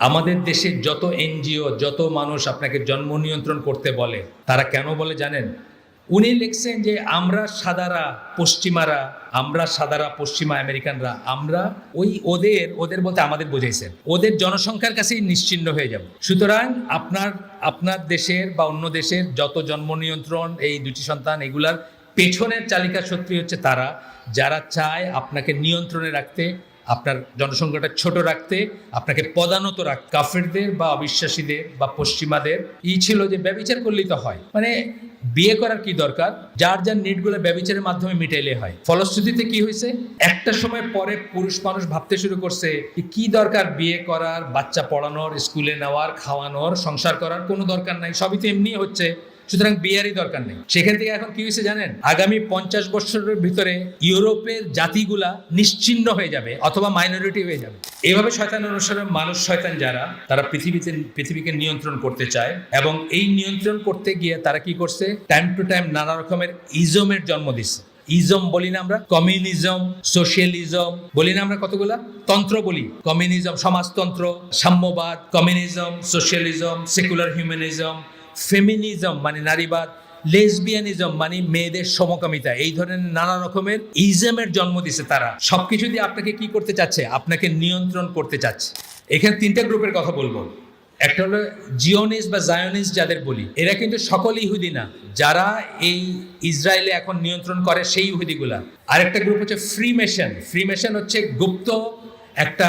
আমাদের দেশের যত এনজিও, যত মানুষ আপনাকে জন্ম নিয়ন্ত্রণ করতে বলে, তারা কেন বলে জানেন? উনি লিখছেন যে আমরা সাদারা পশ্চিমারা, আমরা সাদারা পশ্চিমা আমেরিকানরা, আমরা ওই ওদের ওদের বলতে আমাদের বোঝাইছেন। ওদের জনসংখ্যার কাছেই নিশ্চিন্ন হয়ে যাব। সুতরাং আপনার আপনার দেশের বা অন্য দেশের যত জন্ম নিয়ন্ত্রণ, এই দুটি সন্তান, এগুলার পেছনের চালিকা শক্তি হচ্ছে তারা, যারা চায় আপনাকে নিয়ন্ত্রণে রাখতে আপনার জনসংখ্যাটা ছোট রাখতে, আপনাকে পদানত রাখ কাফেরদের বা অবিশ্বাসীদের বা পশ্চিমাদের। ই ছিল যে ব্যবচার করলেই তো হয়। মানে বিয়ে করার কি দরকার? যার যার নিটগুলো ব্যবচারের মাধ্যমে মিটাইলে হয়। ফলশ্রুতিতে কি হয়েছে? একটা সময় পরে পুরুষ মানুষ ভাবতে শুরু করছে কি দরকার বিয়ে করার, বাচ্চা পড়ানোর, স্কুলে নেওয়ার, খাওয়ানোর, সংসার করার, কোনো দরকার নাই। সবই তো এমনি হচ্ছে। সুতরাং বিয়ারই দরকার নেই। সেখান থেকে এখন কি হয়েছে জানেন? আগামী পঞ্চাশ বছরের ভিতরে ইউরোপের জাতিগুলা নিশ্চিহ্ন হয়ে যাবে অথবা মাইনরিটি হয়ে যাবে। এভাবে শয়তান অনুসারে মানুষ, শয়তান যারা, তারা পৃথিবীতে, পৃথিবীকে নিয়ন্ত্রণ করতে চায় এবং এই নিয়ন্ত্রণ করতে গিয়ে তারা কি করছে? টাইম টু টাইম নানা রকমের ইজমের জন্ম দিচ্ছে। ইজম বলি না আমরা কমিউনিজম সোশ্যালিজম বলি না আমরা কতগুলা? তন্ত্র বলি। কমিউনিজম সমাজতন্ত্র, সাম্যবাদ communism socialism secular humanism feminism মানে নারীবাদ লেসবিয়ানিজম মানে মেয়েদের সমকামিতা, এই ধরনের নানা রকমের ইজমের জন্ম দিছে তারা। সবকিছু দিয়ে আপনাকে কি করতে চাচ্ছে? আপনাকে নিয়ন্ত্রণ করতে চাচ্ছে। এখানে তিনটা গ্রুপের কথা বলব। একটা হলো জিওনিস বা জায়োনিস যাদের বলি, এরা কিন্তু সকল ইহুদি না। যারা এই ইসরায়েলে এখন নিয়ন্ত্রণ করে সেই ইহুদিগুলা। আরেকটা গ্রুপ হচ্ছে ফ্রিমেশন ফ্রিমেশন হচ্ছে গুপ্ত একটা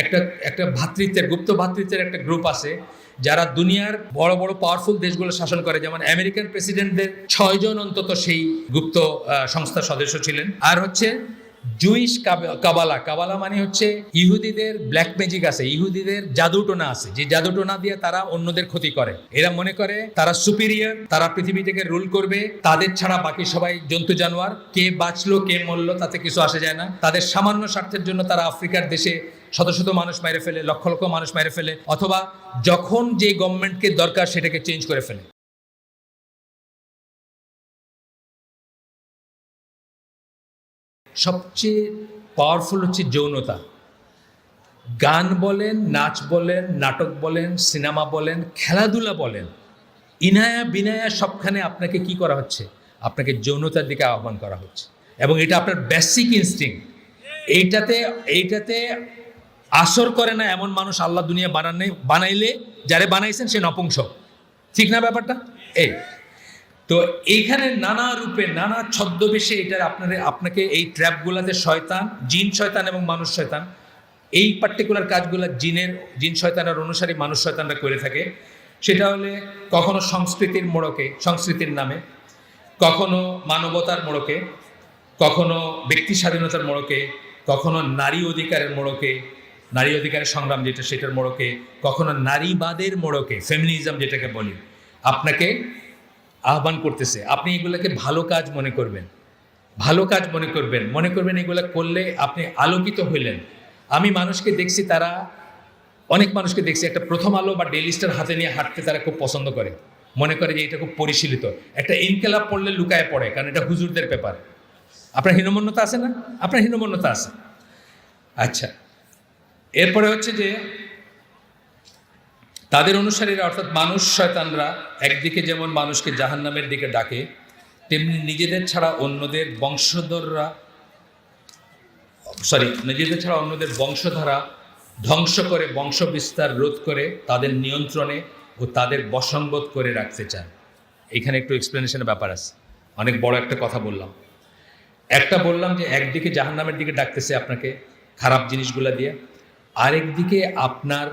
একটা একটা ভ্রাতৃত্বের গুপ্ত ভ্রাতৃত্বের একটা গ্রুপ আছে যারা দুনিয়ার বড় বড় পাওয়ারফুল দেশগুলো শাসন করে। যেমন আমেরিকান প্রেসিডেন্টদের ছয়জন অন্তত সেই গুপ্ত সংস্থার সদস্য ছিলেন। আর হচ্ছে জুইশ কাব- কাবালা। কাবালা মানে হচ্ছে ইহুদিদের ব্ল্যাক ম্যাজিক আছে, ইহুদিদের জাদুটোনা আছে। যে জাদুটোনা দিয়ে তারা অন্যদের ক্ষতি করে। এরা মনে করে তারা সুপিরিয়র তারা পৃথিবী থেকে রুল করবে, তাদের ছাড়া বাকি সবাই জন্তু জানোয়ার। কে বাঁচলো, কে মরলো, তাতে কিছু আসে যায় না। তাদের সামান্য স্বার্থের জন্য তারা আফ্রিকার দেশে শত শত মানুষ মেরে ফেলে, লক্ষ লক্ষ মানুষ মেরে ফেলে, অথবা যখন যে গভর্নমেন্টকে দরকার সেটাকে চেঞ্জ করে ফেলে। সবচেয়ে পাওয়ারফুল হচ্ছে যৌনতা। গান বলেন, নাচ বলেন, নাটক বলেন সিনেমা বলেন, খেলাধুলা বলেন, ইনায়া বিনায়া সবখানে আপনাকে কি করা হচ্ছে? আপনাকে যৌনতার দিকে আহ্বান করা হচ্ছে। এবং এটা আপনার বেসিক ইনস্টিং এইটাতে এইটাতে আসর করে না এমন মানুষ আল্লাহ দুনিয়া বানানে বানাইলে যারে বানাইছেন সে নপুংসক ঠিক না ব্যাপারটা? এই। তো এইখানে নানা রূপে, নানা ছদ্মবেশে এটার আপনার, আপনাকে এই ট্র্যাপগুলোতে শয়তান, জিন শয়তান এবং মানুষ শয়তান, এই পার্টিকুলার কাজগুলো জিনের, জিন শয়তানের অনুসারী মানুষ শয়তানরা করে থাকে। সেটা হলে কখনো সংস্কৃতির মোড়কে, সংস্কৃতির নামে, কখনো মানবতার মোড়কে, কখনো ব্যক্তি স্বাধীনতার মোড়কে, কখনো নারী অধিকারের মোড়কে নারী অধিকারের সংগ্রাম যেটা, সেটার মোড়কে, কখনো নারীবাদের মোড়কে ফেমিনিজম যেটাকে বলি, আপনাকে আহ্বান করতেছে, আপনি এগুলোকে ভালো কাজ মনে করবেন, ভালো কাজ মনে করবেন মনে করবেন এগুলো করলে আপনি আলোকিত হইলেন। আমি মানুষকে দেখছি, তারা, অনেক মানুষকে দেখছি, একটা প্রথম আলো বা ডেলি স্টার হাতে নিয়ে হাঁটতে তারা খুব পছন্দ করে। মনে করে যে এটা খুব পরিশীলিত। একটা ইনকেলাব পড়লে লুকায় পড়ে, কারণ এটা হুজুরদের পেপার আপনার হীনমন্যতা আছে না? আপনার হীনমন্যতা আছে। আচ্ছা। এরপরে হচ্ছে যে তাদের অনুসারীরা, অর্থাৎ মানুষ শয়তানরা, একদিকে যেমন মানুষকে জাহান্নামের দিকে ডাকে, তেমনি নিজেদের ছাড়া অন্যদের বংশধররা সরি নিজেদের ছাড়া অন্যদের বংশধারা ধ্বংস করে বংশ বিস্তার রোধ করে, তাদের নিয়ন্ত্রণে ও তাদের বসঙ্গত করে রাখতে চান। এখানে একটু এক্সপ্লেনেশনের ব্যাপার আছে। অনেক বড় একটা কথা বললাম। একটা বললাম যে, একদিকে জাহান্নামের দিকে ডাকতেছে আপনাকে খারাপ জিনিসগুলা দিয়ে আরেকদিকে আপনার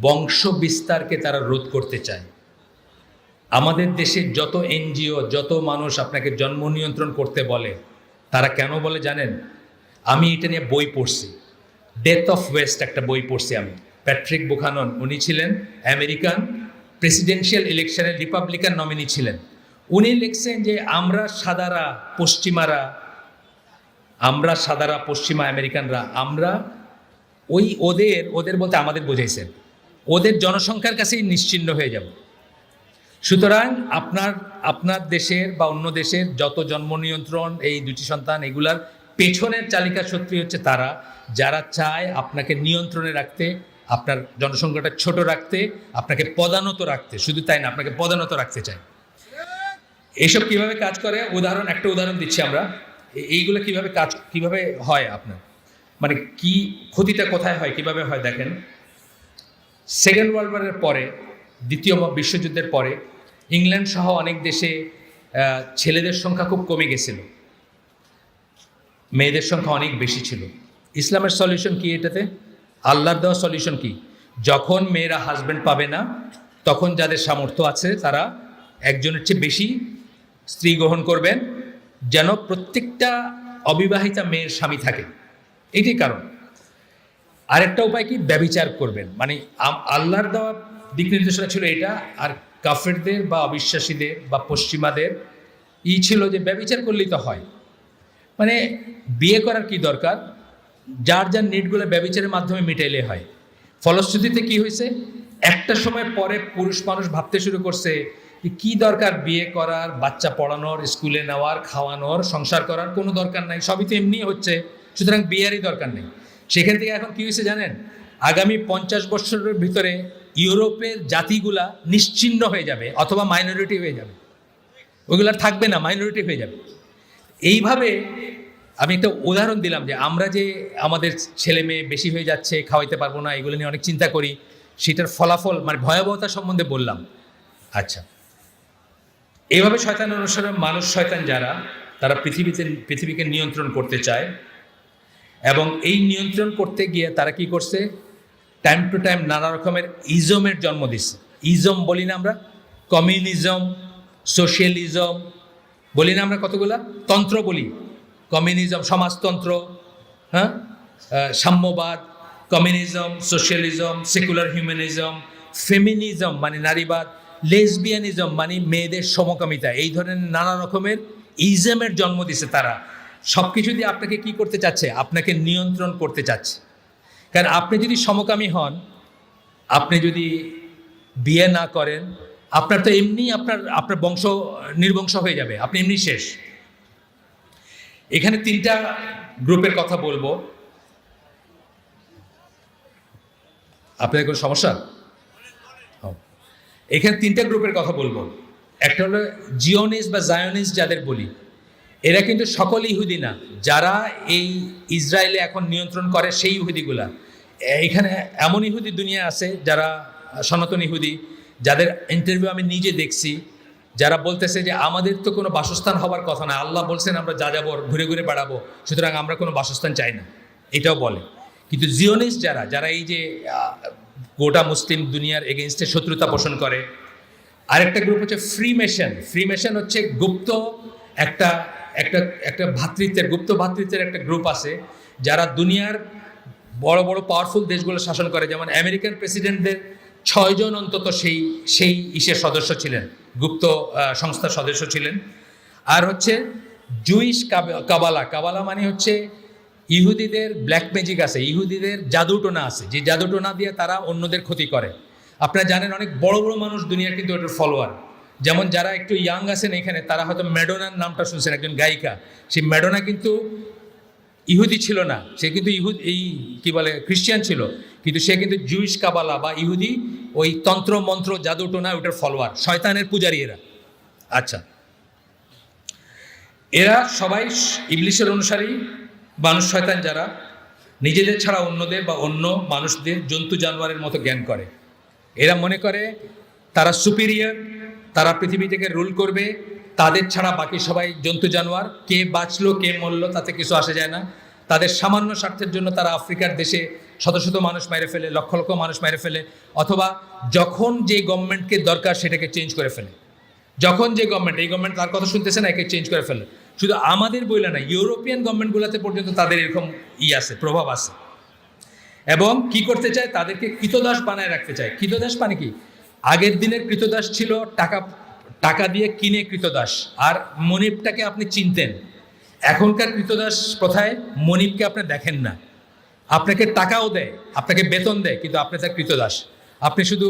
বংশ বিস্তারকে তারা রোধ করতে চায়। আমাদের দেশে যত এনজিও, যত মানুষ আপনাকে জন্ম নিয়ন্ত্রণ করতে বলে, তারা কেন বলে জানেন? আমি এটা নিয়ে বই পড়ছি। ডেথ অফ ওয়েস্ট একটা বই পড়ছি আমি। প্যাট্রিক বুখানন, উনি ছিলেন আমেরিকান প্রেসিডেন্সিয়াল ইলেকশনের রিপাবলিকান নমিনি ছিলেন। উনি লিখছেন যে, আমরা সাদারা পশ্চিমারা, আমরা সাদারা পশ্চিমা আমেরিকানরা, আমরা ওই ওদের ওদের বলতে আমাদের বোঝাইছেন ওদের জনসংখ্যার কাছেই নিশ্চিন্ন হয়ে যাব। সুতরাং আপনার আপনার দেশের বা অন্য দেশের যত জন্ম নিয়ন্ত্রণ, এই দুটি সন্তান, এগুলার পেছনের চালিকা শক্তি হচ্ছে তারা। যারা চায় আপনাকে নিয়ন্ত্রণে রাখতে, আপনার জনসংখ্যাটা ছোট রাখতে, আপনাকে পদানত রাখতে, শুধু তাই না, আপনাকে পদানত রাখতে চায়। এইসব কীভাবে কাজ করে? উদাহরণ, একটা উদাহরণ দিচ্ছি আমরা। এইগুলো কীভাবে কাজ, কীভাবে হয় আপনার? মানে কি ক্ষতিটা কোথায় হয়, কীভাবে হয় দেখেন। সেকেন্ড ওয়ার্ল্ড ওয়ারের পরে, দ্বিতীয় বিশ্বযুদ্ধের পরে ইংল্যান্ড সহ অনেক দেশে ছেলেদের সংখ্যা খুব কমে গেছিল। মেয়েদের সংখ্যা অনেক বেশি ছিল। ইসলামের সলিউশন কি এটাতে? আল্লাহর দেওয়া সলিউশন কি? যখন মেয়েরা হাজব্যান্ড পাবে না, তখন যাদের সামর্থ্য আছে, তারা একজনের চেয়ে বেশি স্ত্রী গ্রহণ করবেন। যেন প্রত্যেকটা অবিবাহিতা মেয়ের স্বামী থাকে। এটাই কারণ। আরেকটা উপায় কি? ব্যবিচার করবেন। মানে আল্লাহর দেওয়া দিক নির্দেশনা ছিল এটা, আর কাফেরদের বা অবিশ্বাসীদের বা পশ্চিমাদের ই ছিল যে ব্যবিচার করলেই তো হয়। মানে বিয়ে করার কি দরকার? যার যার নিটগুলো ব্যবিচারের মাধ্যমে মিটাইলে হয়। ফলশ্রুতিতে কি হয়েছে? একটা সময় পরে পুরুষ মানুষ ভাবতে শুরু করছে যে কি দরকার বিয়ে করার, বাচ্চা পড়ানোর, স্কুলে নেওয়ার, খাওয়ানোর, সংসার করার, কোনো দরকার নাই। সবই তো এমনি হচ্ছে। সুতরাং বিয়েরই দরকার নেই। সেখান থেকে এখন কি হয়েছে জানেন? আগামী পঞ্চাশ বছরের ভিতরে ইউরোপের জাতিগুলা নিশ্চিহ্ন হয়ে যাবে অথবা মাইনরিটি হয়ে যাবে। ওইগুলো আর থাকবে না মাইনরিটি হয়ে যাবে। এইভাবে আমি একটা উদাহরণ দিলাম যে আমরা যে আমাদের ছেলে মেয়ে বেশি হয়ে যাচ্ছে, খাওয়াইতে পারব না, এগুলো নিয়ে অনেক চিন্তা করি, সেটার ফলাফল মানে ভয়াবহতা সম্বন্ধে বললাম। আচ্ছা। এইভাবে শয়তান অনুসারে মানুষ, শয়তান যারা, তারা পৃথিবীতে, পৃথিবীকে নিয়ন্ত্রণ করতে চায়। এবং এই নিয়ন্ত্রণ করতে গিয়ে তারা কি করছে? টাইম টু টাইম নানা রকমের ইজমের জন্ম দিচ্ছে। ইজম বলি না আমরা, কমিউনিজম, সোশ্যালিজম বলি না আমরা কতগুলা? তন্ত্র বলি। কমিউনিজম, সমাজতন্ত্র হ্যাঁ? সাম্যবাদ, communism, socialism, secular humanism, feminism মানে নারীবাদ, লেসবিয়ানিজম মানে মেয়েদের সমকামিতা। এই ধরনের নানা রকমের ইজমের জন্ম দিছে তারা। সব কিছু দিয়ে আপনাকে কি করতে চাচ্ছে? আপনাকে নিয়ন্ত্রণ করতে চাচ্ছে। কারণ আপনি যদি সমকামী হন, আপনি যদি বিয়ে না করেন, আপনার তো এমনি আপনার আপনার বংশ নির্বংশ হয়ে যাবে। আপনি এমনি শেষ। এখানে তিনটা গ্রুপের কথা বলব। আপনাদের কোনো সমস্যা? এখানে তিনটা গ্রুপের কথা বলব। একটা হলো জিওনিস বা জায়োনিস যাদের বলি। এরা কিন্তু সকল ইহুদি না। যারা এই ইসরায়েলে এখন নিয়ন্ত্রণ করে সেই ইহুদিগুলা। এখানে এমন ইহুদি দুনিয়া আছে যারা সনাতন ইহুদি, যাদের ইন্টারভিউ আমি নিজে দেখছি, যারা বলতেছে যে আমাদের তো কোনো বাসস্থান হবার কথা না। আল্লাহ বলছেন আমরা যা যাব, ঘুরে ঘুরে বেড়াবো, সুতরাং আমরা কোনো বাসস্থান চাই না। এটাও বলে। কিন্তু জিওনিস্ট যারা যারা এই যে গোটা মুসলিম দুনিয়ার এগেনস্টে শত্রুতা পোষণ করে, আরেকটা গ্রুপ হচ্ছে ফ্রি মেশন ফ্রি মেশন হচ্ছে গুপ্ত একটা একটা একটা ভ্রাতৃত্বের গুপ্ত ভাতৃত্বের একটা গ্রুপ আছে যারা দুনিয়ার বড় বড় পাওয়ারফুল দেশগুলো শাসন করে। যেমন আমেরিকান প্রেসিডেন্টদের ছয়জন অন্তত সেই সেই ইসের সদস্য ছিলেন, গুপ্ত সংস্থার সদস্য ছিলেন। আর হচ্ছে জুইশ কাব- কাবালা। কাবালা মানে হচ্ছে ইহুদিদের ব্ল্যাক ম্যাজিক আছে, ইহুদিদের জাদুটোনা আছে। যে জাদুটোনা দিয়ে তারা অন্যদের ক্ষতি করে। আপনারা জানেন অনেক বড় বড় মানুষ দুনিয়ার কিন্তু ওটার ফলোয়ার যেমন যারা একটু ইয়াং আছেন এখানে, তারা হয়তো ম্যাডোনার নামটা শুনছেন, একজন গায়িকা। সেই ম্যাডোনা কিন্তু ইহুদি ছিল না, সে কিন্তু ইহুদ এই কি বলে খ্রিস্টান ছিল। কিন্তু সে কিন্তু জুইশ কাবালা বা ইহুদি ওই তন্ত্র মন্ত্র জাদুটোনা, ওটার ফলোয়ার শয়তানের পূজারী এরা। আচ্ছা। এরা সবাই ইবলিশের অনুসারী, মানুষ শয়তান যারা, নিজেদের ছাড়া অন্যদের বা অন্য মানুষদের জন্তু জানোয়ারের মতো জ্ঞান করে। এরা মনে করে তারা সুপিরিয়ার তারা পৃথিবী থেকে রুল করবে। তাদের ছাড়া বাকি সবাই জন্তু জানোয়ার। কে বাঁচলো, কে মরলো, তাতে কিছু আসে যায় না। তাদের সামান্য স্বার্থের জন্য তারা আফ্রিকার দেশে শত শত মানুষ মেরে ফেলে, লক্ষ লক্ষ মানুষ মেরে ফেলে, অথবা যখন যে গভর্নমেন্টকে দরকার সেটাকে চেঞ্জ করে ফেলে। যখন যে গভর্নমেন্ট, এই গভর্নমেন্ট তার কথা শুনতেছে না, একে চেঞ্জ করে ফেলে। শুধু আমাদের বইলে না, ইউরোপিয়ান গভর্নমেন্টগুলোতে পর্যন্ত তাদের এরকম ই আছে, প্রভাব আছে। এবং কি করতে চায়? তাদেরকে কৃতদাস বানায় রাখতে চায়। কৃতদাস মানে কি? আগের দিনের কৃতদাস ছিল টাকা টাকা দিয়ে কিনে কৃতদাস। আর মনিপটাকে আপনি চিনতেন। এখনকার কৃতদাস প্রথায় মনিপকে আপনি দেখেন না। আপনাকে টাকাও দেয়, আপনাকে বেতন দেয়, কিন্তু আপনি তার কৃতদাস। আপনি শুধু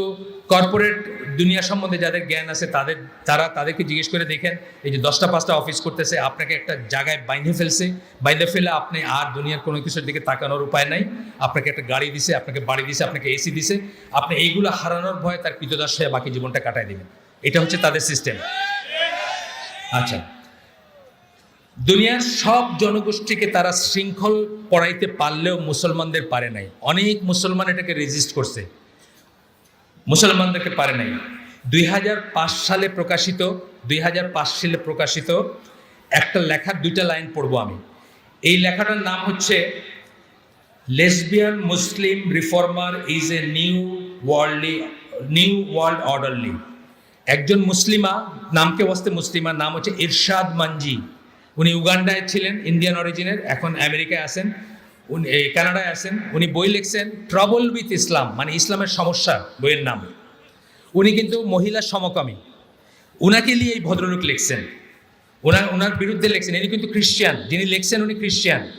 কর্পোরেট দুনিয়া সম্বন্ধে যাদের জ্ঞান আছে, তাদের, তারা তাদেরকে জিজ্ঞেস করে দেখেন, এই যে দশটা পাঁচটা অফিস করতেছে, আপনাকে একটা জায়গায় বাইন্ধে ফেলছে, বাইন্ধে ফেলে আপনি আর দুনিয়ার কোনো কিছুর দিকে তাকানোর উপায় নাই। আপনাকে একটা গাড়ি দিছে, আপনাকে বাড়ি দিছে, আপনাকে এসি দিছে, আপনি এইগুলো হারানোর ভয়ে তার কৃতদাস হয়ে বাকি জীবনটা কাটায় দিবেন। এটা হচ্ছে তাদের সিস্টেম আচ্ছা। দুনিয়ার সব জনগোষ্ঠীকে তারা শৃঙ্খল পড়াইতে পারলেও মুসলমানদের পারে নাই। অনেক মুসলমান এটাকে রেজিস্ট করছে। মুসলমানদেরকে পারে নাই। দুই হাজার পাঁচ সালে প্রকাশিত, দুই হাজার পাঁচ সালে প্রকাশিত একটা লেখার দুইটা লাইন পড়ব আমি। এই লেখাটার নাম হচ্ছে, lesbian Muslim reformer is a new worldly, new world orderly. একজন মুসলিমা, নামকে বসতে মুসলিমা নাম হচ্ছে ইরশাদ মানজি। উনি উগান্ডায় ছিলেন, ইন্ডিয়ান অরিজিনের, এখন আমেরিকায় আসেন উনি কানাডায় আসেন উনি বই লিখছেন ট্রাবল উইথ ইসলাম মানে ইসলামের সমস্যা বইয়ের নাম। উনি কিন্তু মহিলা সমকামী। উনাকে নিয়ে এই ভদ্রলোক লিখছেন। ওনার ওনার বিরুদ্ধে লিখছেন, ইনি কিন্তু খ্রিস্টান, যিনি লিখছেন উনি খ্রিস্টান।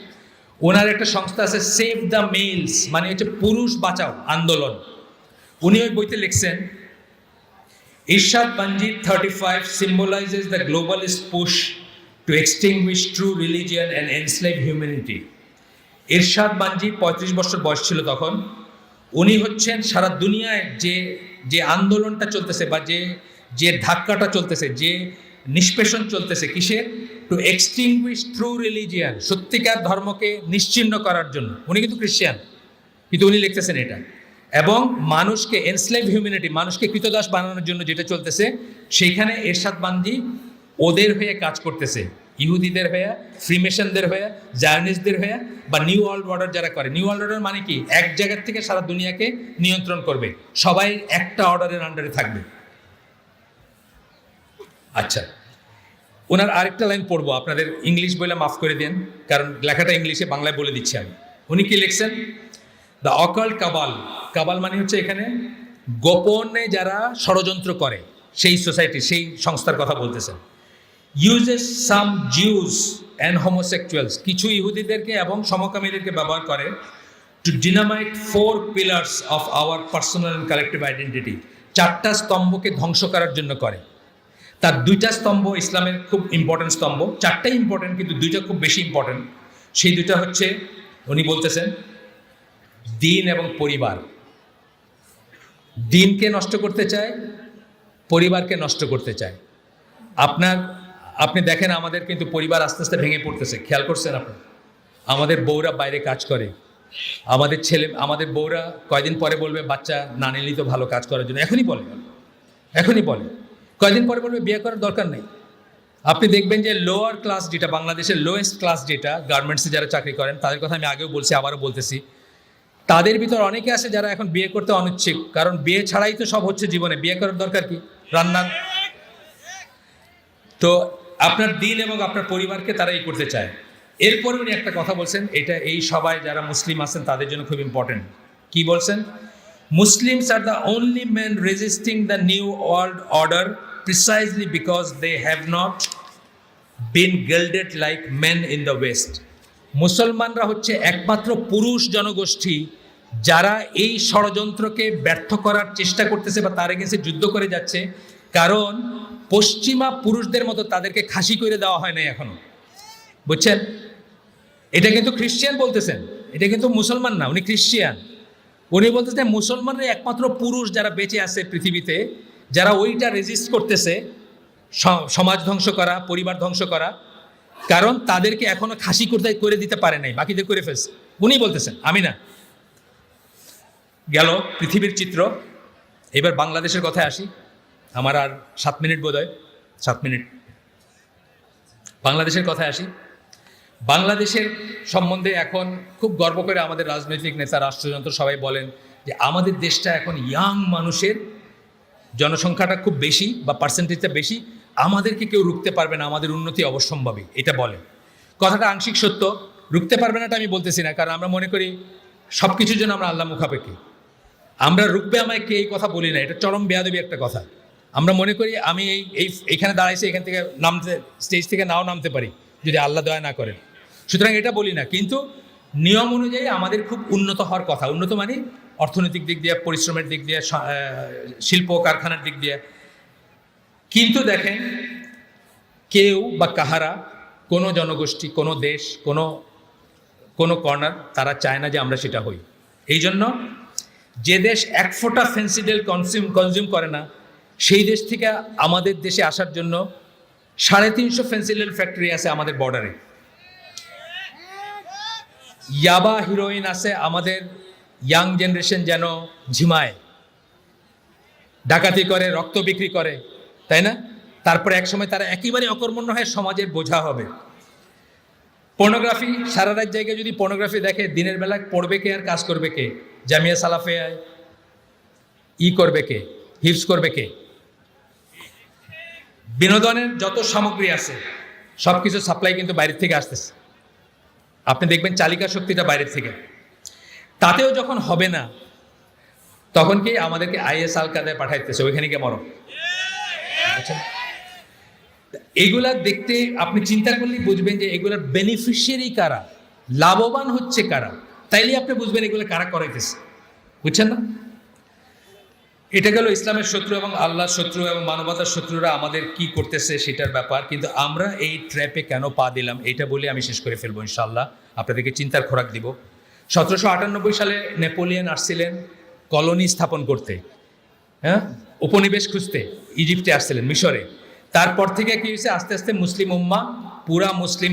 ওনার একটা সংস্থা আছে সেভ দ্য মেলস মানে হচ্ছে পুরুষ বাঁচাও, আন্দোলন। উনি ওই বইতে লিখছেন, Irshad Banji 35 symbolizes the globalist push to extinguish true religion and enslave humanity. Irshad bungee পঁয়ত্রিশ বছর বয়স ছিল তখন। উনি হচ্ছেন সারা দুনিয়ায় যে যে আন্দোলনটা চলতেছে বা যে যে ধাক্কাটা চলতেছে, যে নিষ্পেষণ চলতেছে কিসের? টু এক্সটিংগুইশ ট্রু রিলিজিয়ান সত্যিকার ধর্মকে নিশ্চিহ্ন করার জন্য। উনি কিন্তু খ্রিস্টান, কিন্তু উনি লিখতেছেন এটা। এবং মানুষকে এনস্লেভ হিউম্যানিটি মানুষকে কৃতদাস বানানোর জন্য যেটা চলতেছে সেইখানে এরশাদ বান্দি ওদের হয়ে কাজ করতেছে। ইহুদিদের হয়ে ফ্রিমেশনদের হয়ে জার্নিস্টদের হয়ে, বা নিউ ওয়ার্ল্ড অর্ডার যারা করে। নিউ ওয়ার্ল্ড অর্ডার মানে কি? এক জায়গার থেকে সারা দুনিয়াকে নিয়ন্ত্রণ করবে। সবাই একটা অর্ডারের আন্ডারে থাকবে। আচ্ছা। ওনার আরেকটা লাইন পড়ব। আপনাদের ইংলিশ বলে মাফ করে দেন কারণ লেখাটা ইংলিশে বাংলায় বলে দিচ্ছি আমি। উনি কি লিখছেন? দ্য অকাল কাবাল কাবাল মানে হচ্ছে এখানে গোপনে যারা ষড়যন্ত্র করে, সেই সোসাইটি সেই সংস্থার কথা বলতেছেন। Uses some Jews and homosexuals কিছু ইহুদিদেরকে এবং সমকামীদেরকে ব্যবহার করে to dynamite four pillars of our personal and collective identity চারটা স্তম্ভকে ধ্বংস করার জন্য করে। তার দুইটা স্তম্ভ ইসলামের খুব ইম্পর্টেন্ট স্তম্ভ। চারটাই ইম্পর্টেন্ট কিন্তু দুইটা খুব বেশি ইম্পর্টেন্ট সেই দুইটা হচ্ছে, উনি বলতেছেন, দিন এবং পরিবার। দিনকে নষ্ট করতে চায়, পরিবারকে নষ্ট করতে চায়। আপনার আপনি দেখেন আমাদের কিন্তু পরিবার আস্তে আস্তে ভেঙে পড়তেছে। খেয়াল করছেন আপনি? আমাদের বউরা বাইরে কাজ করে। আমাদের ছেলে, আমাদের বউরা কয়দিন পরে বলবে, বাচ্চা না নিলেই তো ভালো কাজ করার জন্য। এখনই বলে। এখনই বলে। কয়দিন পরে বলবে, বিয়ে করার দরকার নেই। আপনি দেখবেন যে লোয়ার ক্লাস যেটা, বাংলাদেশের লোয়েস্ট ক্লাস যেটা গার্মেন্টসে যারা চাকরি করেন, তাদের কথা আমি আগেও বলছি, আবারও বলতেছি। তাদের ভিতর অনেকে আছে যারা এখন বিয়ে করতে অনিচ্ছুক। কারণ বিয়ে ছাড়াই তো সব হচ্ছে জীবনে। বিয়ে করার দরকার কি? রান্নার তো আপনার দিন এবং আপনার পরিবারকে তারা এই করতে চায়। এরপরে উনি একটা কথা বলছেন, এটা এই সবাই যারা মুসলিম আছেন তাদের জন্য খুব ইম্পর্টেন্ট কি বলছেন? Muslims are the only men resisting the new world order precisely because they have not been gelded like men in the west মুসলমানরা হচ্ছে একমাত্র পুরুষ জনগোষ্ঠী যারা এই ষড়যন্ত্রকে ব্যর্থ করার চেষ্টা করতেছে বা তার এগেন্সে যুদ্ধ করে যাচ্ছে। কারণ পশ্চিমা পুরুষদের মতো তাদেরকে খাসি করে দেওয়া হয় নাই এখনও। বুঝছেন? এটা কিন্তু খ্রিস্টিয়ান বলতেছেন, এটা কিন্তু মুসলমান না, উনি খ্রিস্টিয়ান উনি বলতেছেন মুসলমানরা একমাত্র পুরুষ যারা বেঁচে আছে পৃথিবীতে, যারা ওইটা রেজিস্ট করতেছে সমাজ ধ্বংস করা, পরিবার ধ্বংস করা, কারণ তাদেরকে এখনও খাসি করতে করে দিতে পারে নাই, বাকিদের করে ফেলছে। উনি বলতেছেন, আমি না। গেল পৃথিবীর চিত্র, এবার বাংলাদেশের কথায় আসি। আমার আর সাত মিনিট বোধ হয় সাত মিনিট। বাংলাদেশের কথায় আসি। বাংলাদেশের সম্বন্ধে এখন খুব গর্ব করে আমাদের রাজনৈতিক নেতা, রাষ্ট্রযন্ত্র সবাই বলেন যে আমাদের দেশটা এখন ইয়াং মানুষের জনসংখ্যাটা খুব বেশি বা পার্সেন্টেজটা বেশি। আমাদেরকে কেউ রুখতে পারবে না, আমাদের উন্নতি অবশ্যম্ভাবী, এটা বলে। কথাটা আংশিক সত্য, রুখতে পারবে না আমি বলতেছি না, কারণ আমরা মনে করি সব কিছুর জন্য আমরা আল্লাহ মুখাপেক্ষী। আমরা রুখবে আমায় কে এই কথা বলি না, এটা চরম বেয়াদবি একটা কথা। আমরা মনে করি আমি এই এই, এখানে দাঁড়াইছি, এখান থেকে নামতে, স্টেজ থেকে নাও নামতে পারি, যদি আল্লাহ দয়া না করেন। সুতরাং এটা বলি না, কিন্তু নিয়ম অনুযায়ী আমাদের খুব উন্নত হওয়ার কথা। উন্নত মানে অর্থনৈতিক দিক দিয়ে, পরিশ্রমের দিক দিয়ে শিল্প, কারখানার দিক দিয়ে। কিন্তু দেখেন, কেউ বা কাহারা, কোনো জনগোষ্ঠী, কোনো দেশ, কোনো কোনো কর্নার, তারা চায় না যে আমরা সেটা হই। এই জন্য যে দেশ এক ফোঁটা ফেন্সিডেল কনজিউম কনজিউম করে না সেই দেশ থেকে আমাদের দেশে আসার জন্য সাড়ে তিনশো ফেন্সিডেল ফ্যাক্টরি আছে আমাদের বর্ডারে ইয়াবা হিরোইন আছে আমাদের ইয়াং জেনারেশন যেন ঝিমায়। ডাকাতি করে, রক্ত বিক্রি করে, তাই না? তারপরে একসময় তারা একেবারে অকর্মণ্য হয়ে সমাজের বোঝা হবে। পর্নোগ্রাফি সারা রাত জায়গায় যদি পর্নোগ্রাফি দেখে, দিনের বেলা পড়বে কে আর কাজ করবে কে? জামিয়া সালাফিয়ায় ই করবে কে? হিপস করবে কে? বিনোদনের যত সামগ্রী আছে সব কিছু সাপ্লাই কিন্তু বাইরের থেকে আসতেছে। আপনি দেখবেন চালিকা শক্তিটা বাইরের থেকে। তাতেও যখন হবে না, তখন কি আমাদেরকে আইএস আল কাদায় পাঠাইতেছে, ওইখানে গিয়ে মরো বুঝছেন? এগুলা দেখতে আপনি চিন্তা করলেই বুঝবেন যে এগুলার বেনিফিশিয়ারি কারা? লাভবান হচ্ছে কারা? তাইলে আপনি বুঝবেন এগুলো কারা করাইতেছে। বুঝছেন না? এটা গেল ইসলামের শত্রু এবং আল্লাহর শত্রু এবং মানবতার শত্রুরা আমাদের কি করতেছে সেটার ব্যাপার। কিন্তু আমরা এই ট্র্যাপে কেন পা দিলাম এটা বলে আমি শেষ করে ফেলব ইনশাল্লাহ আপনাদেরকে চিন্তার খোরাক দিব। সতেরোশো আটানব্বই সালে নেপোলিয়ন আসছিলেন কলোনি স্থাপন করতে। হ্যাঁ? উপনিবেশ খুঁজতে, ইজিপ্টে আসছিলেন মিশরে। তারপর থেকে কি হয়েছে? আস্তে আস্তে মুসলিম উম্মা, পুরা মুসলিম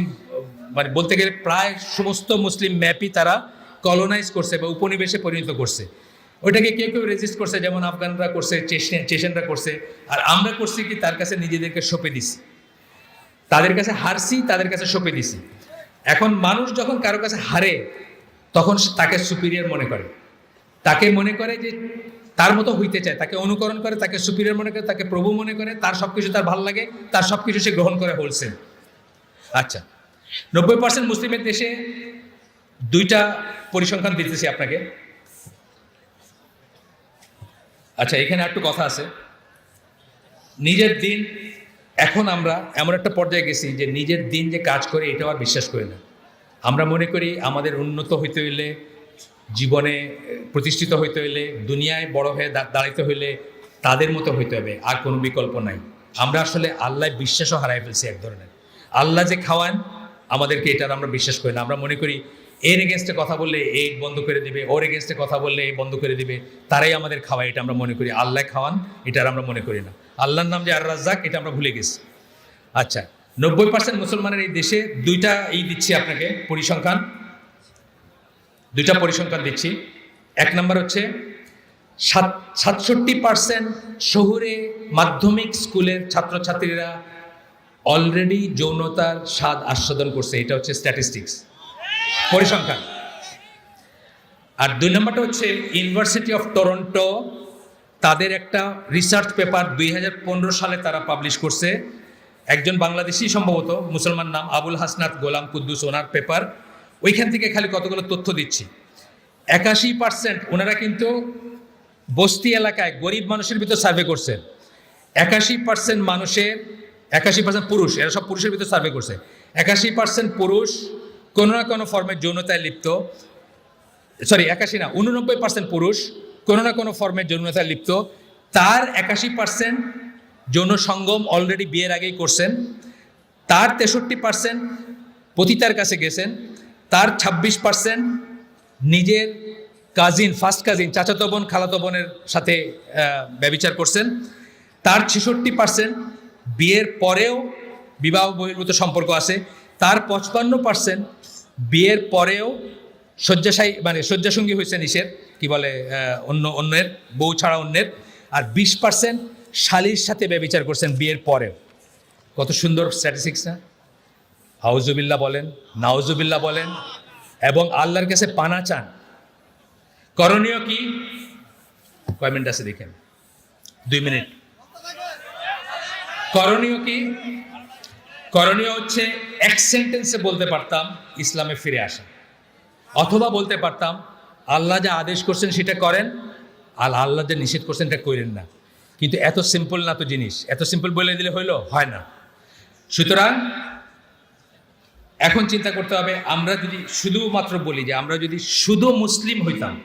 মানে বলতে গেলে প্রায় সমস্ত মুসলিম ম্যাপই তারা কলোনাইজ করছে বা উপনিবেশে পরিণত করছে। ওইটাকে কেউ কেউ রেজিস্ট করছে? যেমন আফগানরা করছে চেচেনরা করছে। আর আমরা করছি কি? তার কাছে নিজেদেরকে সঁপে দিছি। তাদের কাছে হারছি, তাদের কাছে সঁপে দিছি। এখন মানুষ যখন কারও কাছে হারে, তখন তাকে সুপিরিয়র মনে করে। তাকে মনে করে যে তার মতো হইতে চায়। তাকে অনুকরণ করে, তাকে সুপিরিয়র মনে করে, তাকে প্রভু মনে করে। তার সব কিছু তার ভালো লাগে, তার সব কিছু সে গ্রহণ করে হোলসেল আচ্ছা নব্বই পার্সেন্ট মুসলিমের দেশে দুইটা পরিসংখ্যান দিতেছি আপনাকে। আচ্ছা এখানে একটু কথা আছে। নিজের দিন, এখন আমরা এমন একটা পর্যায়ে গেছি যে নিজের দিন যে কাজ করে এটাও আর বিশ্বাস করি না। আমরা মনে করি আমাদের উন্নত হইতে হইলে, জীবনে প্রতিষ্ঠিত হইতে হইলে, দুনিয়ায় বড় হয়ে দাঁড়াইতে হইলে তাদের মতো হইতে হবে, আর কোনো বিকল্প নাই। আমরা আসলে আল্লাহ বিশ্বাসও হারাই ফেলছি এক ধরনের। আল্লাহ যে খাওয়ান, আমাদেরকে এটার আমরা বিশ্বাস করি না। আমরা মনে করি এর এগেনস্টে কথা বললে এই বন্ধ করে দিবে, ওর এগেনস্টে কথা বললে এই বন্ধ করে দিবে। তারাই আমাদের খাওয়ায়, এটা আমরা মনে করি। আল্লাহ খাওয়ান এটার আমরা মনে করি না। আল্লাহর নাম যে আর রাজ্জাক এটা আমরা ভুলে গেছি। আচ্ছা নব্বই পার্সেন্ট মুসলমানের এই দেশে দুইটা এই দিচ্ছি আপনাকে, পরিসংখ্যান। দুইটা পরিসংখ্যান দিচ্ছি। এক নম্বর হচ্ছে, সাত, সাতষট্টি পার্সেন্ট শহুরে মাধ্যমিক স্কুলের ছাত্রছাত্রীরা অলরেডি যৌনতার স্বাদ আস্বাদন করছে। এটা হচ্ছে স্ট্যাটিস্টিক্স পরিসংখ্যান। আর দুই নম্বরটা হচ্ছে ইউনিভার্সিটি অফ টরন্টো তাদের একটা রিসার্চ পেপার দুই হাজার পনেরো সালে তারা পাবলিশ করছে। একজন বাংলাদেশি সম্ভবত, মুসলমান নাম আবুল হাসনাত গোলাম কুদ্দুস, ওনার পেপার ওইখান থেকে খালি কতগুলো তথ্য দিচ্ছি। একাশি পার্সেন্ট ওনারা কিন্তু বস্তি এলাকায় গরিব মানুষের ভিতর সার্ভে করছেন একাশি পার্সেন্ট মানুষের, একাশি পার্সেন্ট পুরুষ, এরা সব পুরুষের ভিতর সার্ভে করছে। একাশি পার্সেন্ট পুরুষ কোনো না কোনো ফর্মে যৌনতায় লিপ্ত। সরি একাশি না উননব্বই পার্সেন্ট পুরুষ কোনো না কোনো ফর্মের যৌনতায় লিপ্ত। তার একাশি পার্সেন্ট যৌন সঙ্গম অলরেডি বিয়ের আগেই করছেন। তার তেষট্টি পার্সেন্ট পতিতার কাছে গেছেন। তার ছাব্বিশ পার্সেন্ট নিজের কাজিন ফার্স্ট কাজিন চাচাতো বোন খালাতো বোনের সাথে আহ, ব্যভিচার করছেন। তার ছেষট্টি পার্সেন্ট বিয়ের পরেও বিবাহ বহির্ভূত সম্পর্ক আছে। তার পঁচপান্ন পার্সেন্ট বিয়ের পরেও শয্যাশায়ী মানে শয্যাসঙ্গী হয়েছে নিষেধ, কি বলে অন্য, অন্যের, বউ ছাড়া অন্যের, আর বিশ পার্সেন্ট শালির সাথে ব্যবিচার করছেন বিয়ের পরেও। কত সুন্দর স্ট্যাটিস্টিক্স না? হাউজুবিল্লা বলেন নাউজুবিল্লা বলেন, এবং আল্লাহর কাছে পানা চান। করণীয় কি? কয় মিনিট আছে দেখেন? দুই মিনিট। করণীয় কি? করণীয় হচ্ছে এক সেন্টেন্সে বলতে পারতাম, ইসলামে ফিরে আসা। অথবা বলতে পারতাম, আল্লাহ যা আদেশ করছেন সেটা করেন, আর আল্লাহ যা নিষেধ করছেন এটা করেন না। কিন্তু এত সিম্পল না তো জিনিস। এত সিম্পল বলে দিলে হইল হয় না। সুতরাং এখন চিন্তা করতে হবে, আমরা যদি শুধুমাত্র বলি যে আমরা যদি শুধু মুসলিম হইতাম,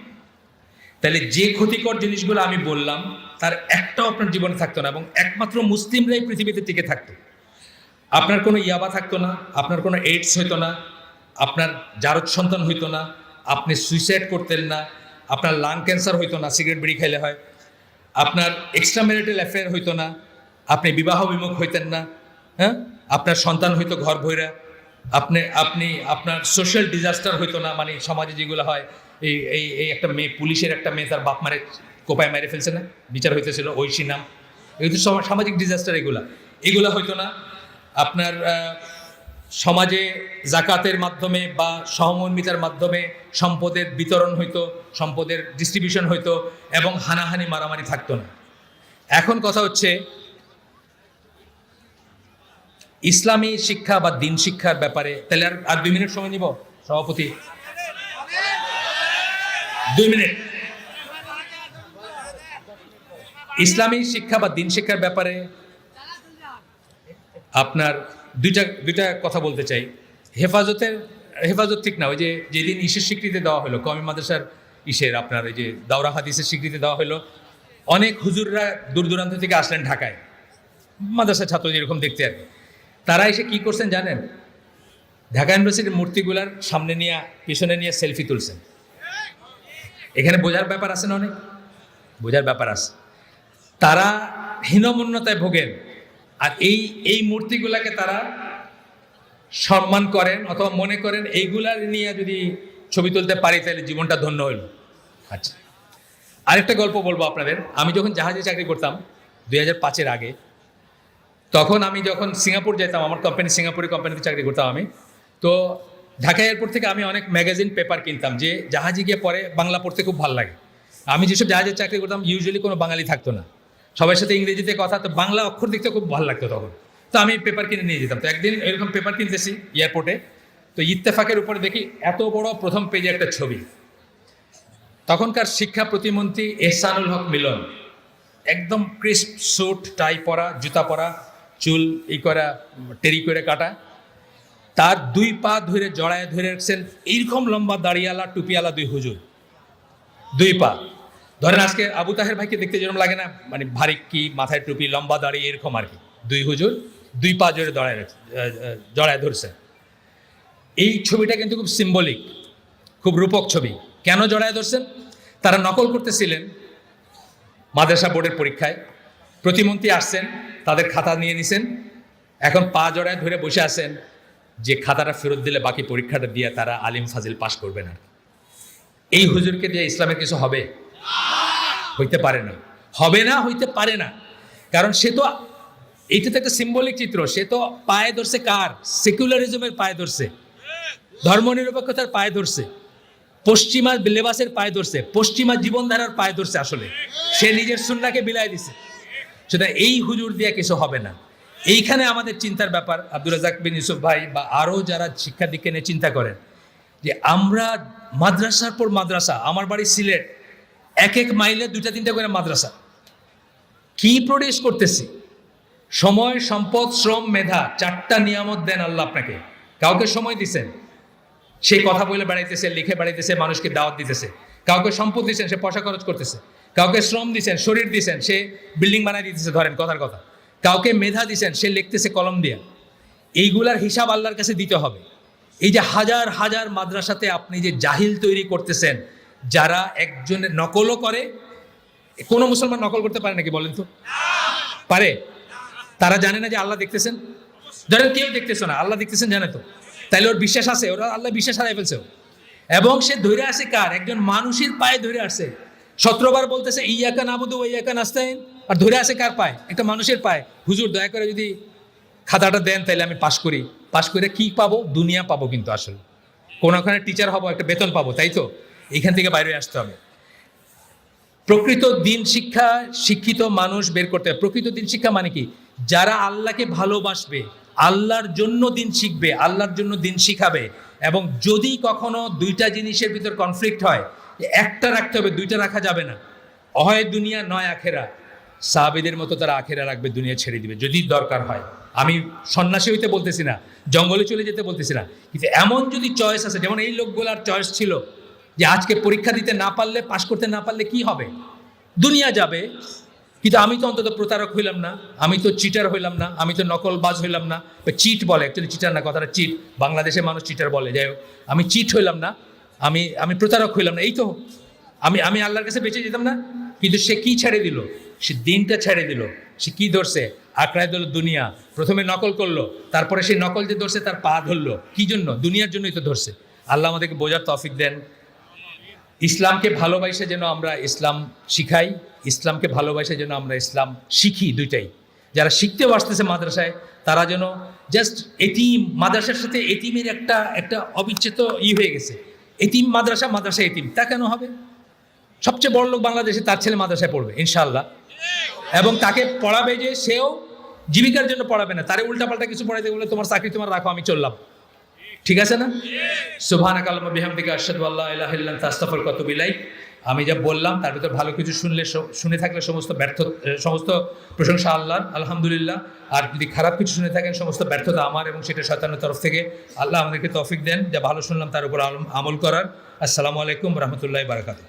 তাহলে যে ক্ষতিকর জিনিসগুলো আমি বললাম, তার একটাও আপনার জীবনে থাকতো না এবং একমাত্র মুসলিমরাই পৃথিবীতে টিকে থাকতো। আপনার কোনো ইয়াবা থাকতো না, আপনার কোনো এইডস হইতো না, আপনার জারদ সন্তান হইতো না, আপনি সুইসাইড করতেন না, আপনার লাং ক্যান্সার হইতো না সিগারেট বিড়ি খাইলে হয়, আপনার এক্সট্রা ম্যারিটাল অ্যাফেয়ার হইতো না, আপনি বিবাহ বিমুখ হইতেন না হ্যাঁ? আপনার সন্তান হইতো ঘর ভৈরা আপনি আপনি, আপনার সোশ্যাল ডিজাস্টার হইতো না মানে সমাজে যেগুলো হয়, এই এই এই একটা মেয়ে, পুলিশের একটা মেয়ে তার বাপ মারে, কোপায় মেরে ফেলছে না, বিচার হইতেছিল ঐশী নাম এগুলো সামাজিক ডিজাস্টার এগুলা এগুলা হইতো না আপনার সমাজে জাকাতের মাধ্যমে বা সহমর্মিতার মাধ্যমে সম্পদের বিতরণ হইতো, সম্পদের ডিস্ট্রিবিউশন হইতো এবং হানাহানি মারামারি থাকতো না। এখন কথা হচ্ছে, ইসলামী শিক্ষা বা দিন শিক্ষার ব্যাপারে, তাহলে আর আর দুই মিনিট সময় নিব, সভাপতি? দুই মিনিট। ইসলামী শিক্ষা বা দিন শিক্ষার ব্যাপারে আপনার দুইটা দুইটা কথা বলতে চাই। হেফাজতের, হেফাজত ঠিক না, ওই যে যেদিন ইসের স্বীকৃতি দেওয়া হলো কমি মাদ্রাসার ইসের, আপনার ওই যে দাওরা হাদিসের স্বীকৃতি দেওয়া হলো, অনেক হুজুররা দূর দূরান্ত থেকে আসলেন ঢাকায়। মাদ্রাসার ছাত্র যেরকম দেখতে আর। তারা এসে কি করছেন জানেন? ঢাকা ইউনিভার্সিটির মূর্তিগুলার সামনে নিয়ে, পিছনে নিয়ে সেলফি তুলছেন। এখানে বোঝার ব্যাপার আছে না অনেক? বোঝার ব্যাপার আছে। তারা হীনমন্যতায় ভোগেন। আর এই এই মূর্তিগুলাকে তারা সম্মান করেন অথবা মনে করেন এইগুলার নিয়ে যদি ছবি তুলতে পারি, তাহলে জীবনটা ধন্য হইল। আচ্ছা। আরেকটা গল্প বলব আপনাদের। আমি যখন জাহাজে চাকরি করতাম দুই হাজার পাঁচের আগে, তখন আমি যখন সিঙ্গাপুর যেতাম আমার কোম্পানি সিঙ্গাপুরে কোম্পানিতে চাকরি করতাম আমি, তো ঢাকা এয়ারপোর্ট থেকে আমি অনেক ম্যাগাজিন পেপার কিনতাম যে জাহাজে গিয়ে পরে বাংলা পড়তে খুব ভালো লাগে। আমি যেসব জাহাজের চাকরি করতাম ইউজুয়ালি কোনো বাঙালি থাকতো না। সবার সাথে ইংরেজিতে কথা, তো বাংলা অক্ষর দেখতে খুব ভালো লাগতো তখন। তো আমি পেপার কিনে নিয়ে যেতাম। তো একদিন এরকম পেপার কিনতেছি এয়ারপোর্টে তো ইত্তেফাকের উপরে দেখি এত বড় প্রথম পেজে একটা ছবি। তখনকার শিক্ষা প্রতিমন্ত্রী এহসানুল হক মিলন। একদম ক্রিস্প স্যুট টাই পরা, জুতা পরা, চুল ই করা, টেরি করে কাটা। তার দুই পা ধরে জড়ায় ধরে রাখছেন এইরকম লম্বা দাড়িয়ালা, টুপিয়ালা দুই হুজুর। দুই পা। ধরেন আজকে আবু তাহের ভাইকে দেখতে যেরকম লাগে না মানে ভারী কি, মাথায় টুপি, লম্বা দাড়ি, এরকম আর কি। দুই হুজুর, দুই পা জোরে দড়ায় জড়ায় ধরছে। এই ছবিটা কিন্তু খুব সিম্বলিক খুব রূপক ছবি। কেন জড়ায় ধরছেন তারা নকল করতেছিলেন মাদ্রাসা বোর্ডের পরীক্ষায়। প্রতিমন্ত্রী আসছেন, তাদের খাতা নিয়ে নিছেন। এখন পা জড়ায় ধরে বসে আছেন, যে খাতাটা ফেরত দিলে বাকি পরীক্ষাটা দিয়ে তারা আলিম ফাজিল পাশ করবে না এই হুজুরকে দিয়ে ইসলামের কিছু হবে? হইতে পারে না। হবে না, হইতে পারে না। কারণ সে তো, এইটা তো একটা সিম্বলিক চিত্র, সে তো পায়ে ধরছে কার? সেকুলারিজমের পায়ে ধরছে। ধর্মনিরপেক্ষতার পায়ে ধরছে। পশ্চিমা লেবাসের পায়ে ধরছে। পশ্চিমা জীবনধারার পায়ে ধরছে আসলে। সে নিজের সুন্নাকে বিলাই দিছে। সেটা এই হুজুর দিয়ে কিছু হবে না। এইখানে আমাদের চিন্তার ব্যাপার আব্দুল রাজাক বিন ইউসুফ ভাই বা আরও যারা শিক্ষা দিকে নিয়ে চিন্তা করেন, যে আমরা মাদ্রাসার পর মাদ্রাসা, আমার বাড়ি সিলেট এক এক মাইলে দুইটা তিনটা করে মাদ্রাসা। কি প্রডিউস করতেছি? সময়, সম্পদ, শ্রম, মেধা, চারটা নিয়ামত দেন আল্লাহ আপনাকে। কাউকে সময় দিছেন, সে কথা বলে বেড়াইতেছে, লিখে বেড়াইতেছে, মানুষকে দাওয়াত দিতেছে। কাউকে সম্পদ দিচ্ছেন সে পয়সা খরচ করতেছে। কাউকে শ্রম দিচ্ছেন শরীর দিচ্ছেন সে বিল্ডিং বানাই দিতেছে, ধরেন, কথার কথা। কাউকে মেধা দিচ্ছেন সে লিখতেছে কলম দিয়া। এইগুলার হিসাব আল্লাহর কাছে দিতে হবে। এই যে হাজার হাজার মাদ্রাসাতে আপনি যে জাহিল তৈরি করতেছেন যারা একজনের নকলও করে, কোনো মুসলমান নকল করতে পারে নাকি বলেন তো? পারে। তারা জানে না যে আল্লাহ দেখতেছেন? ধরেন কেউ দেখতেছে না, আল্লাহ দেখতেছেন জানে তো? তাইলে ওর বিশ্বাস আছে, ওরা আল্লাহ বিশ্বাস হারাই ফেলছে এবং সে ধরে আছে কার? একজন মানুষের পায়ে ধরে আসে সতেরোবার বলতেছে ইয়াকা নাবুদু ইয়াকা নাস্তাইন আর ধরে আছে কার পায়ে? একটা মানুষের পায়ে। হুজুর, দয়া করে যদি খাতাটা দেন তাহলে আমি পাশ করি। পাশ করে কি পাবো? দুনিয়া পাবো কিন্তু আসলে। কোনো ওখানে টিচার হব, একটা বেতন পাবো, তাই তো? এখান থেকে বাইরে আসতে হবে। প্রকৃত দিন শিক্ষা শিক্ষিত মানুষ বের করতে হবে। প্রকৃত দিন শিক্ষা মানে কি? যারা আল্লাহকে ভালোবাসবে, আল্লাহর জন্য দিন শিখবে, আল্লাহর জন্য দিন শিখাবে এবং যদি কখনো দুইটা জিনিসের ভিতর কনফ্লিক্ট হয় একটা রাখতে হবে, দুইটা রাখা যাবে না। হয় দুনিয়া নয় আখেরা। সাহাবিদের মতো তারা আখেরা রাখবে, দুনিয়া ছেড়ে দিবে, যদি দরকার হয়। আমি সন্ন্যাসী হইতে বলতেছি না, জঙ্গলে চলে যেতে বলতেছি না। কিন্তু এমন যদি চয়েস আছে, যেমন এই লোকগুলার চয়েস ছিল যে আজকে পরীক্ষা দিতে না পারলে, পাশ করতে না পারলে কি হবে? দুনিয়া যাবে। কিন্তু আমি তো অন্তত প্রতারক হইলাম না, আমি তো চিটার হইলাম না, আমি তো নকলবাজ হইলাম না। চিট বলে অ্যাকচুয়ালি চিটার না, কথাটা চিট বাংলাদেশে মানুষ চিটার বলে, যাই হোক। আমি চিট হইলাম না, আমি আমি প্রতারক হইলাম না, এই তো। আমি আমি আল্লাহর কাছে বেঁচে যেতাম না, কিন্তু সে কি ছেড়ে দিল? সে দিনটা ছেড়ে দিল। সে কি ধরছে? আঁকড়ায় দিল দুনিয়া, প্রথমে নকল করল, তারপরে সেই নকল যে ধরছে, তার পা ধরলো। কি জন্য? দুনিয়ার জন্যই তো ধরছে। আল্লাহ আমাদেরকে বোঝার তফিক দেন। ইসলামকে ভালোবাসে যেন আমরা ইসলাম শিখাই, ইসলামকে ভালোবাসে যেন আমরা ইসলাম শিখি দুইটাই। যারা শিখতেও আসতেছে মাদ্রাসায়, তারা যেন জাস্ট এতিম, মাদ্রাসার সাথে এতিমের একটা একটা অবিচ্ছেদ ই হয়ে গেছে। এতিম মাদ্রাসা মাদ্রাসা এতিম। তা কেন হবে? সবচেয়ে বড় লোক বাংলাদেশে তার ছেলে মাদ্রাসায় পড়বে ইনশাল্লাহ এবং তাকে পড়াবে যে সেও জীবিকার জন্য পড়াবে না। তারে উল্টাপাল্টা কিছু পড়াইতে বলে তোমার চাকরি তোমার রাখো, আমি চললাম। ঠিক আছে না? সুভান আকাল বিহামদিকা আশহাদু আসাদ বল্লাহ আল্লাহ আনতা আস্তাগফিরুকা ওয়া আতুবু আমি যা বললাম, তার ভিতর ভালো কিছু শুনলে শুনে থাকলে সমস্ত ব্যর্থ সমস্ত প্রশংসা আল্লাহর, আলহামদুলিল্লাহ। আর যদি খারাপ কিছু শুনে থাকেন, সমস্ত ব্যর্থতা আমার এবং সেটা শয়তানের তরফ থেকে আল্লাহ আমাদেরকে তফিক দেন। যা ভালো শুনলাম, তার উপর আমল করার। আসসালামু আলাইকুম রহমতুল্লাহ বারাকাতুহু।